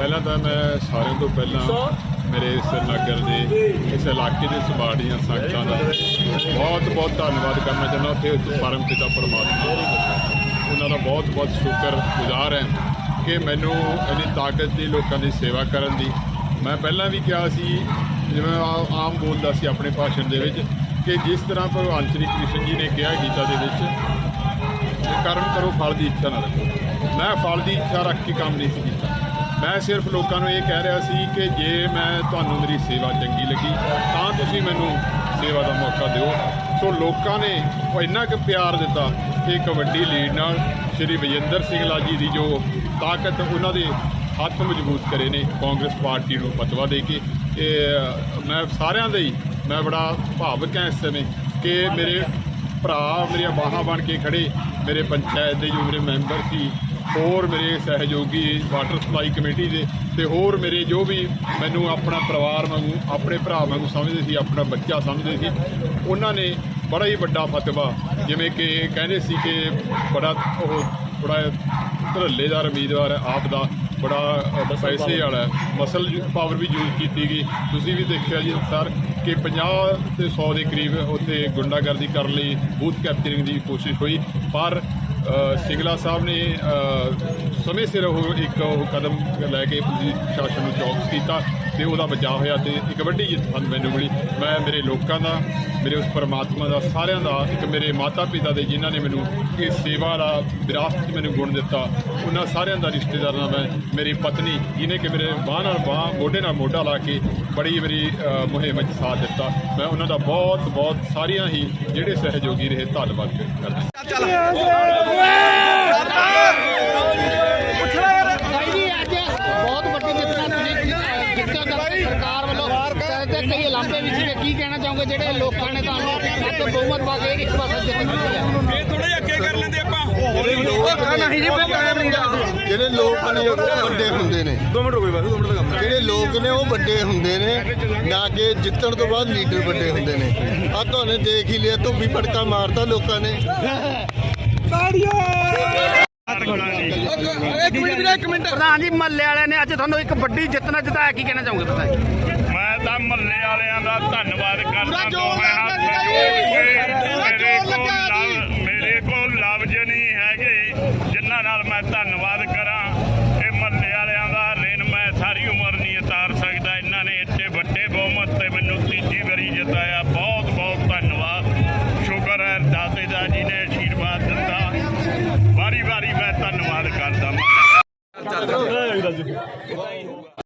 ਪਹਿਲਾਂ ਤਾਂ ਮੈਂ ਸਾਰਿਆਂ ਤੋਂ ਪਹਿਲਾਂ ਮੇਰੇ ਇਸ ਨਗਰ ਦੇ ਇਸ ਇਲਾਕੇ ਦੇ ਸਬਾੜੀਆਂ ਸੰਗਤਾਂ ਦਾ ਬਹੁਤ ਬਹੁਤ ਧੰਨਵਾਦ ਕਰਨਾ ਚਾਹੁੰਦਾ। ਉੱਥੇ ਪਰਮ ਪਿਤਾ ਪਰਮਾਤਮਾ ਉਹਨਾਂ ਦਾ ਬਹੁਤ ਬਹੁਤ ਸ਼ੁਕਰ ਗੁਜ਼ਾਰ ਹੈ ਕਿ ਮੈਨੂੰ ਇੰਨੀ ਤਾਕਤ ਦੀ ਲੋਕਾਂ ਦੀ ਸੇਵਾ ਕਰਨ ਦੀ। ਮੈਂ ਪਹਿਲਾਂ ਵੀ ਕਿਹਾ ਸੀ ਜਿਵੇਂ ਆਮ ਬੋਲਦਾ ਸੀ ਆਪਣੇ ਭਾਸ਼ਣ ਦੇ ਵਿੱਚ ਕਿ ਜਿਸ ਤਰ੍ਹਾਂ ਭਗਵਾਨ ਸ਼੍ਰੀ ਕ੍ਰਿਸ਼ਨ ਜੀ ਨੇ ਕਿਹਾ ਗੀਤਾ ਦੇ ਵਿੱਚ ਕਿ ਕਰਮ ਕਰੋ ਫਲ ਦੀ ਇੱਛਾ ਨਾ ਰੱਖੋ। ਮੈਂ ਫਲ ਦੀ ਇੱਛਾ ਰੱਖ ਕੇ ਕੰਮ ਨਹੀਂ ਸੀ ਕੀਤਾ। ਮੈਂ ਸਿਰਫ ਲੋਕਾਂ ਨੂੰ ਇਹ ਕਹਿ ਰਿਹਾ ਸੀ ਕਿ ਜੇ ਮੈਂ ਤੁਹਾਨੂੰ ਮੇਰੀ ਸੇਵਾ ਚੰਗੀ ਲੱਗੀ, ਤਾਂ ਤੁਸੀਂ ਮੈਨੂੰ ਸੇਵਾ ਦਾ ਮੌਕਾ ਦਿਓ। ਸੋ ਲੋਕਾਂ ਨੇ ਉਹ ਇੰਨਾ ਕੁ ਪਿਆਰ ਦਿੱਤਾ ਕਿ ਕਬੱਡੀ ਲੀਡ ਨਾਲ ਸ਼੍ਰੀ ਵਿਜੇਂਦਰ ਸਿੰਘਲਾ ਜੀ ਦੀ ਜੋ ਤਾਕਤ ਉਹਨਾਂ ਦੇ ਹੱਥ ਮਜ਼ਬੂਤ ਕਰੇ ਨੇ, ਕਾਂਗਰਸ ਪਾਰਟੀ ਨੂੰ ਫਤਵਾ ਦੇ ਕੇ ਇਹ ਮੈਂ ਸਾਰਿਆਂ ਦੇ ਹੀ, ਮੈਂ ਬੜਾ ਭਾਵਕ ਹਾਂ ਇਸ ਸਮੇਂ ਕਿ ਮੇਰੇ ਭਰਾ, ਮੇਰੀਆਂ ਬਾਹਾਂ ਬਣ ਕੇ ਖੜੇ, ਮੇਰੇ ਪੰਚਾਇਤ ਦੇ ਜੋ ਮੇਰੇ ਮੈਂਬਰ ਸੀ ਹੋਰ ਮੇਰੇ ਸਹਿਯੋਗੀ ਵਾਟਰ ਸਪਲਾਈ ਕਮੇਟੀ ਦੇ ਤੇ ਹੋਰ ਮੇਰੇ ਜੋ ਵੀ ਮੈਨੂੰ ਆਪਣਾ ਪਰਿਵਾਰ ਵਾਂਗੂ ਆਪਣੇ ਭਰਾ ਵਾਂਗੂ ਸਮਝਦੇ ਸੀ ਆਪਣਾ ਬੱਚਾ ਸਮਝਦੇ ਸੀ ਉਹਨਾਂ ਨੇ ਬੜਾ ਹੀ ਵੱਡਾ ਫਤਵਾ ਜਿਵੇਂ ਕਿ ਕਹਿੰਦੇ ਸੀ ਕਿ ਬੜਾ ਉਹ ਬੜਾ ਧਰੱਲੇਦਾਰ ਉਮੀਦਵਾਰ ਹੈ ਆਪ ਦਾ ਬੜਾ ਅ, ਪੈਸੇ ਵਾਲਾ ਹੈ। ਮਸਲ ਪਾਵਰ ਵੀ ਯੂਜ਼ ਕੀਤੀ ਗਈ ਤੁਸੀਂ ਵੀ ਦੇਖਿਆ ਜੀ ਸਰ ਕਿ 50 ਤੇ 100 ਦੇ ਕਰੀਬ ਉੱਥੇ ਗੁੰਡਾਗਰਦੀ ਕਰਨ ਲਈ ਬੂਥ ਕੈਪਚਰਿੰਗ ਦੀ ਕੋਸ਼ਿਸ਼ ਹੋਈ ਪਰ ਸਿੰਗਲਾ ਸਾਹਿਬ ਨੇ ਸਮੇਂ ਸਿਰ ਉਹ ਇੱਕ ਉਹ ਕਦਮ ਲੈ ਕੇ ਪੁਲਿਸ ਸ਼ਾਸਨ ਨੂੰ ਚੌਕਸ ਕੀਤਾ ਤੇ ਉਹਦਾ ਬਚਾਅ ਹੋਇਆ ਤੇ ਇੱਕ ਵੱਡੀ ਜਿੱਤ ਸਾਨੂੰ ਮੈਨੂੰ ਮਿਲੀ। ਮੈਂ ਮੇਰੇ ਲੋਕਾਂ ਦਾ, ਮੇਰੇ ਉਸ ਪਰਮਾਤਮਾ ਦਾ, ਸਾਰਿਆਂ ਦਾ, ਇੱਕ ਮੇਰੇ ਮਾਤਾ ਪਿਤਾ ਦੇ ਜਿਨ੍ਹਾਂ ਨੇ ਮੈਨੂੰ ਇਹ ਸੇਵਾ ਦਾ ਵਿਰਾਸਤ ਮੈਨੂੰ ਗੁਣ ਦਿੱਤਾ, ਉਹਨਾਂ ਸਾਰਿਆਂ ਦਾ ਰਿਸ਼ਤੇਦਾਰਾਂ ਦਾ ਮੇਰੀ ਪਤਨੀ, ਜਿਹਨੇ ਕਿ ਮੇਰੇ ਬਾਹ ਨਾਲ ਬਾਹ, ਮੋਢੇ ਨਾਲ ਮੋਢਾ ਲਾ ਕੇ ਬੜੀ ਮੇਰੀ ਮੁਹਿੰਮ ਵਿੱਚ ਸਾਥ ਦਿੱਤਾ। ਮੈਂ ਉਹਨਾਂ ਦਾ ਬਹੁਤ ਬਹੁਤ ਸਾਰੀਆਂ ਹੀ ਜਿਹੜੇ ਸਹਿਯੋਗੀ ਰਹੇ, ਧੰਨਵਾਦ ਕਰਦਾ। ਬਹੁਤ ਤੇ ਕਈ ਲਾਂਭੇ ਵਿੱਚ ਕੀ ਕਹਿਣਾ ਚਾਹੋਗੇ? ਜਿਹੜੇ ਲੋਕਾਂ ਨੇ ਤੁਹਾਨੂੰ ਅੱਤ ਬਹੁਮਤ ਪਾ ਕੇ ਇੱਕ ਪਾਸੇ ਜਿੱਤ ਇਹ ਥੋੜੇ ਅੱਗੇ ਕਰ ਲੈਂਦੇ ਆਪਾਂ। ਨਹੀਂ ਜੀ ਜਿਹੜੇ ਲੋਕ ਨੇ ਉਹ ਵੱਡੇ ਹੁੰਦੇ ਨੇ। 2 ਮਿੰਟ ਰੁਕੋ ਬਸ 2 ਮਿੰਟ ਦਾ ਕੰਮ ਜਿਹੜੇ ਲੋਕ ਨੇ ਉਹ ਵੱਡੇ ਹੁੰਦੇ ਨੇ ਨਾ ਕਿ ਜਿੱਤਣ ਤੋਂ ਬਾਅਦ ਲੀਡਰ ਵੱਡੇ ਹੁੰਦੇ ਨੇ। ਆ ਤੁਹਾਨੂੰ ਦੇਖ ਹੀ ਲਿਆ ਧੁੱਪੀ ਪਟਕਾ ਮਾਰਤਾ ਲੋਕਾਂ ਨੇ। ਪ੍ਰਧਾਨ ਜੀ ਮਹੱਲੇ ਵਾਲਿਆਂ ਨੇ ਅੱਜ ਤੁਹਾਨੂੰ ਇੱਕ ਵੱਡੀ ਜਿੱਤ ਨਾਲ ਜਿਤਾਇਆ ਕੀ ਕਹਿਣਾ ਚਾਹੋਗੇ ਪ੍ਰਧਾਨ ਜੀ? ਮੈਂ ਤਾਂ ਮਹੱਲੇ ਵਾਲਿਆਂ ਦਾ ਧੰਨਵਾਦ ਕਰਦਾ ਦੋਵੇਂ ਹੱਥ ਜੋੜ ਕੇ ਮੇਰੇ ਕੋਲ ਲਫ਼ਜ਼ ਨਹੀਂ ਹੈਗੇ ਜਿਨ੍ਹਾਂ ਨਾਲ ਮੈਂ ਧੰਨਵਾਦ ਕਰਾਂ ਇਹ ਮਹੱਲੇ ਵਾਲਿਆਂ ਦਾ ਰਿਣ ਮੈਂ ਸਾਰੀ ਉਮਰ ਨਹੀਂ ਉਤਾਰ ਸਕਦਾ ਇਹਨਾਂ ਨੇ ਇੱਥੇ ਵੱਡੇ ਬਹੁਮਤ ਤੇ ਮੈਨੂੰ ਤੀਜੀ ਵਾਰੀ ਜਿਤਾਇਆ ਬਹੁਤ ਬਹੁਤ ਧੰਨਵਾਦ। ਸ਼ੁਕਰ ਹੈ ਦਾਤੇ ਦਾ ਜੀ ਨੇ ਆਸ਼ੀਰਵਾਦ ਦਿੱਤਾ। ਵਾਰੀ ਵਾਰੀ ਮੈਂ ਧੰਨਵਾਦ ਕਰਦਾ।